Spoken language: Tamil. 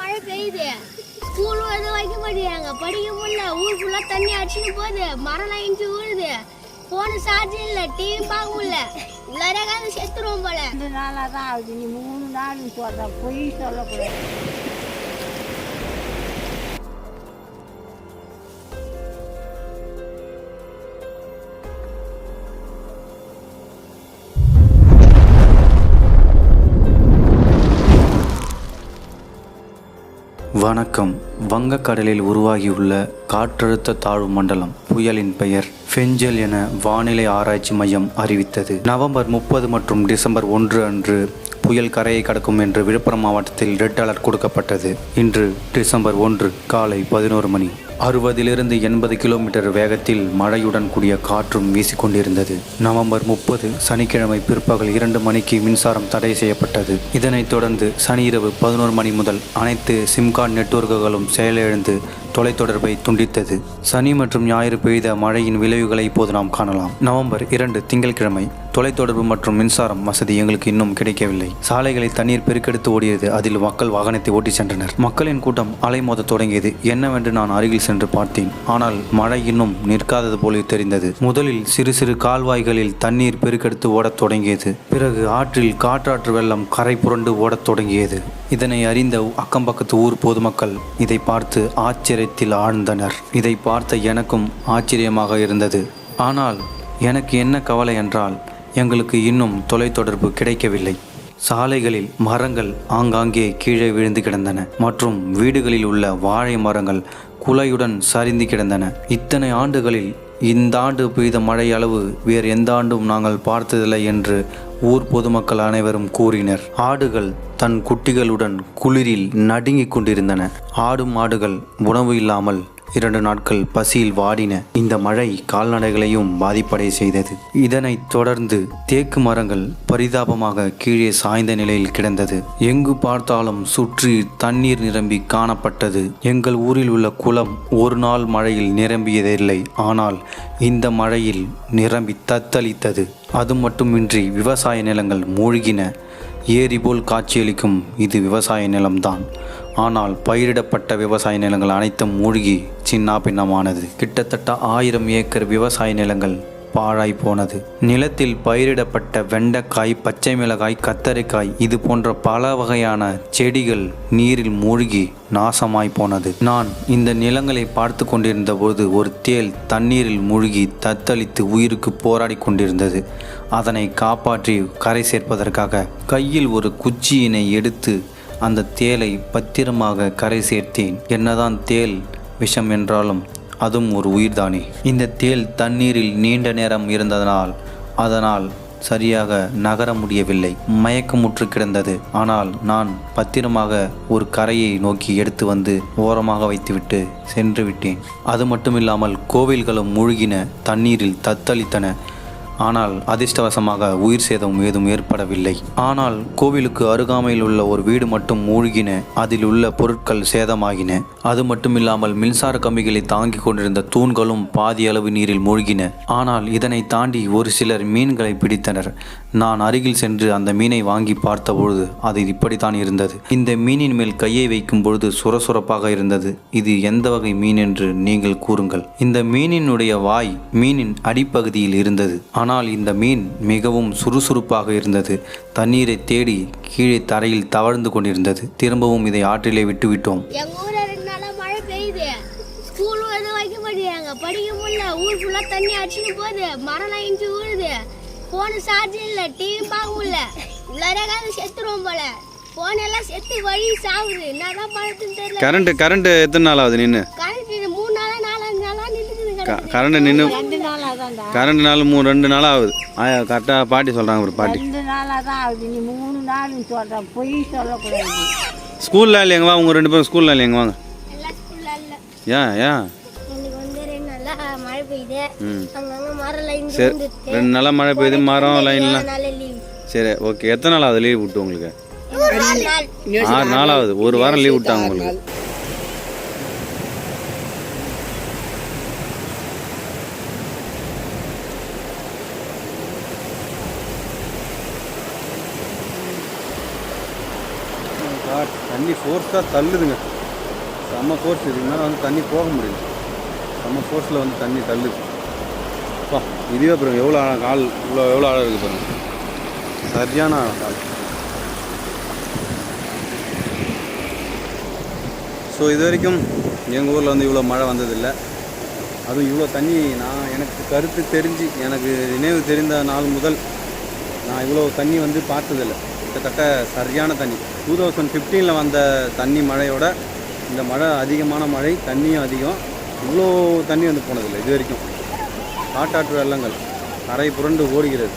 மழை பெய்யுது. ஸ்கூலும் எதுவும் வைக்க மாட்டேங்க படிக்க முடியல. ஊர் ஃபுல்லாக தண்ணி அடிச்சுட்டு போகுது. மரம் இஞ்சி ஊறுது ஃபோனு சார்ஜ் இல்லை. டிவி பார்க்க முடியல காலம் செத்துருவோம் போல. ரெண்டு நாளாக தான் ஆகுது. நீ மூணு நாள் சொல்கிற பொய் சொல்லக்கூடாது. வணக்கம். வங்கக்கடலில் உருவாகியுள்ள காற்றழுத்த தாழ்வு மண்டலம் புயலின் பெயர் ஃபெஞ்சல் என வானிலை ஆராய்ச்சி மையம் அறிவித்தது. நவம்பர் முப்பது மற்றும் டிசம்பர் ஒன்று அன்று புயல் கரையை கடக்கும் என்று விழுப்புரம் மாவட்டத்தில் ரெட் அலர்ட் கொடுக்கப்பட்டது. இன்று டிசம்பர் ஒன்று காலை பதினோரு மணி. அறுபதிலிருந்து எண்பது கிலோமீட்டர் வேகத்தில் மழையுடன் கூடிய காற்றும் வீசிக்கொண்டிருந்தது. நவம்பர் முப்பது சனிக்கிழமை பிற்பகல் இரண்டு மணிக்கு மின்சாரம் தடை செய்யப்பட்டது. இதனைத் தொடர்ந்து சனி இரவு பதினோரு மணி முதல் அனைத்து சிம்கார்டு நெட்வொர்க்குகளும் செயலிழந்து தொலைத்தொடர்பை துண்டித்தது. சனி மற்றும் ஞாயிறு பெய்த மழையின் விளைவுகளை இப்போது நாம் காணலாம். நவம்பர் இரண்டு திங்கட்கிழமை தொலைத்தொடர்பு மற்றும் மின்சாரம் வசதி எங்களுக்கு இன்னும் கிடைக்கவில்லை. சாலைகளை தண்ணீர் பெருக்கெடுத்து ஓடியது அதில் மக்கள் வாகனத்தை ஓட்டிச் சென்றனர். மக்களின் கூட்டம் அலைமோத தொடங்கியது. என்னவென்று நான் அருகில் சென்று பார்த்தேன். ஆனால் மழை இன்னும் நிற்காதது போல தெரிந்தது. முதலில் சிறு சிறு கால்வாய்களில் தண்ணீர் பெருக்கெடுத்து ஓடத் தொடங்கியது. பிறகு ஆற்றில் காற்றாற்று வெள்ளம் கரை புரண்டு ஓடத் தொடங்கியது. இதனை அறிந்த அக்கம் பக்கத்து ஊர் பொதுமக்கள் இதை பார்த்து ஆச்சரியத்தில் ஆழ்ந்தனர். இதை பார்த்த எனக்கும் ஆச்சரியமாக இருந்தது. ஆனால் எனக்கு என்ன கவலை என்றால் எங்களுக்கு இன்னும் தொலைத்தொடர்பு கிடைக்கவில்லை. சாலைகளில் மரங்கள் ஆங்காங்கே கீழே விழுந்து கிடந்தன. மற்றும் வீடுகளில் உள்ள வாழை மரங்கள் குலையுடன் சரிந்து கிடந்தன. இத்தனை ஆண்டுகளில் இந்த ஆண்டு பெய்த மழை அளவு வேறு எந்த ஆண்டும் நாங்கள் பார்த்ததில்லை என்று ஊர் பொதுமக்கள் அனைவரும் கூறினர். ஆடுகள் தன் குட்டிகளுடன் குளிரில் நடுங்கிக் கொண்டிருந்தன. ஆடும் ஆடுகள் உணவு இல்லாமல் இரண்டு நாட்கள் பசியில் வாடின இந்த மழை கால்நடைகளையும் பாதிப்படைய செய்தது. இதனைத் தொடர்ந்து தேக்கு மரங்கள் பரிதாபமாக கீழே சாய்ந்த நிலையில் கிடந்தது. எங்கு பார்த்தாலும் சுற்றி தண்ணீர் நிரம்பி காணப்பட்டது. எங்கள் ஊரில் உள்ள குளம் ஒரு நாள் மழையில் நிரம்பியதில்லை. ஆனால் இந்த மழையில் நிரம்பி தத்தளித்தது. அது மட்டுமின்றி விவசாய நிலங்கள் மூழ்கின. ஏரி போல் காட்சியளிக்கும் இது விவசாய நிலம்தான். ஆனால் பயிரிடப்பட்ட விவசாய நிலங்கள் அனைத்தும் மூழ்கி சின்னா பின்னமானது. கிட்டத்தட்ட ஆயிரம் ஏக்கர் விவசாய நிலங்கள் பாழாய் போனது. நிலத்தில் பயிரிடப்பட்ட வெண்டைக்காய் பச்சை மிளகாய் கத்தரிக்காய் இது போன்ற பல வகையான செடிகள் நீரில் மூழ்கி நாசமாய் போனது. நான் இந்த நிலங்களை பார்த்து கொண்டிருந்த போது ஒரு தேல் தண்ணீரில் மூழ்கி தத்தளித்து உயிருக்கு போராடி கொண்டிருந்தது. அதனை காப்பாற்றி கரை சேர்ப்பதற்காக கையில் ஒரு குச்சியினை எடுத்து அந்த தேலை பத்திரமாக கரை சேர்த்தேன். என்னதான் தேல் விஷம் என்றாலும் அதுவும் ஒரு உயிர்தானே? இந்த தேல் தண்ணீரில் நீண்ட நேரம் இருந்ததனால் அதனால் சரியாக நகர முடியவில்லை. மயக்கமுற்று கிடந்தது. ஆனால் நான் பத்திரமாக ஒரு கரையை நோக்கி எடுத்து வந்து ஓரமாக வைத்துவிட்டு சென்று விட்டேன். அது மட்டுமில்லாமல் கோவில்களும் மூழ்கின தண்ணீரில் தத்தளித்தன. ஆனால் அதிர்ஷ்டவசமாக உயிர் சேதம் ஏதும் ஏற்படவில்லை. ஆனால் கோவிலுக்கு அருகாமையில் உள்ள ஒரு வீடு மட்டும் மூழ்கின அதில் உள்ள பொருட்கள் சேதமாகின. அது மட்டுமில்லாமல் மின்சார கம்பிகளை தாங்கிக் கொண்டிருந்த தூண்களும் பாதி அளவு நீரில் மூழ்கின. ஆனால் இதனை தாண்டி ஒரு சிலர் மீன்களை பிடித்தனர். நான் அருகில் சென்று அந்த மீனை வாங்கி பார்த்தபொழுது அது இப்படித்தான் இருந்தது. இந்த மீனின் மேல் கையை வைக்கும் பொழுது சுரசுரப்பாக இருந்தது. இது எந்த வகை மீன் என்று நீங்கள் கூறுங்கள். இந்த மீனினுடைய வாய் மீனின் அடிப்பகுதியில் இருந்தது. ஆனால் இந்த மீன் மிகவும் சுறுசுறுப்பாக இருந்தது. தண்ணீரை தேடி கீழே தரையில் தவழ்ந்து கொண்டிருந்தது. திரும்பவும் இதை ஆற்றிலே விட்டுவிட்டோம் எங்க ஊர்ல ரெண்டு நாளா மழை பெய்யுது. ஸ்கூலும் எதுவும் வைக்க மாட்டேங்கிறாங்க. படிக்க முடியல. ஊர் ஃபுல்லா தண்ணி அடிச்சுன்னு போகுது. மரம்லாம் இஞ்சி விழுது போன சார்ஜ் இல்ல. டிவி பார்க்க முடியல உள்ளாரே காது செத்துருவோம் போல. போன் எல்லாம் செத்து வழி சாவுது. என்னதான் பழத்துன்னு தெரியல. கரண்ட் கரண்ட் எத்தனை நாள் ஆகுது நின்று கரண்ட் மூணு நாளா நாலஞ்சு நாளா நின்றுக்குது க கரண்ட் நின்று நாளாக கரண்ட் நாள் மூணு ரெண்டு நாள் ஆகுது. ஆயா கரெக்டாக பாட்டி சொல்கிறாங்க ஒரு பாட்டி. ரெண்டு நாளாக தான் ஆகுது. நீ மூணு நாள் சொல்கிற பொய் சொல்லக்கூடாது. ஸ்கூலில் இல்லைங்க வா உங்கள் ரெண்டு பேரும் ஸ்கூலில் இல்லைங்க வாங்க. மரம் லைன் சரி ரெண்டு நாளாக மழை பெய்யுது மரம் லைன்லாம் சரி ஓகே எத்தனை நாள் ஆகுது லீவ் விட்டு உங்களுக்கு? ஆறு நாள். ஆகுது. ஒரு வாரம் லீவ் விட்டாங்க உங்களுக்கு? தண்ணி ஃபோர்ஸாக தள்ளுதுங்க. செம்ம ஃபோர்ஸ் இதுக்கு மேலே வந்து தண்ணி போக முடியல. செம்ம ஃபோர்ஸில் வந்து தண்ணி தள்ளுது. அப்பா இதுவே அப்புறம் எவ்வளோ ஆழம் கால் இவ்வளோ எவ்வளோ ஆழம் இருக்குது பாருங்க. சரியான ஆழம் கால். ஸோ இது வரைக்கும் எங்கள் ஊரில் வந்து இவ்வளோ மழை வந்ததில்லை. அதுவும் இவ்வளோ தண்ணி நான் எனக்கு கருத்து தெரிஞ்சு எனக்கு நினைவு தெரிந்த நாள் முதல் நான் இவ்வளோ தண்ணி வந்து பார்த்ததில்லை. கிட்டத்தட்ட சரியான தண்ணி. டூ தௌசண்ட் ஃபிஃப்டீனில் வந்த தண்ணி மழையோட இந்த மழை அதிகமான மழை தண்ணியும் அதிகம். இவ்வளோ தண்ணி வந்து போனதில்லை இது வரைக்கும். காட்டாற்று வெள்ளங்கள் கரை புரண்டு ஓடுகிறது.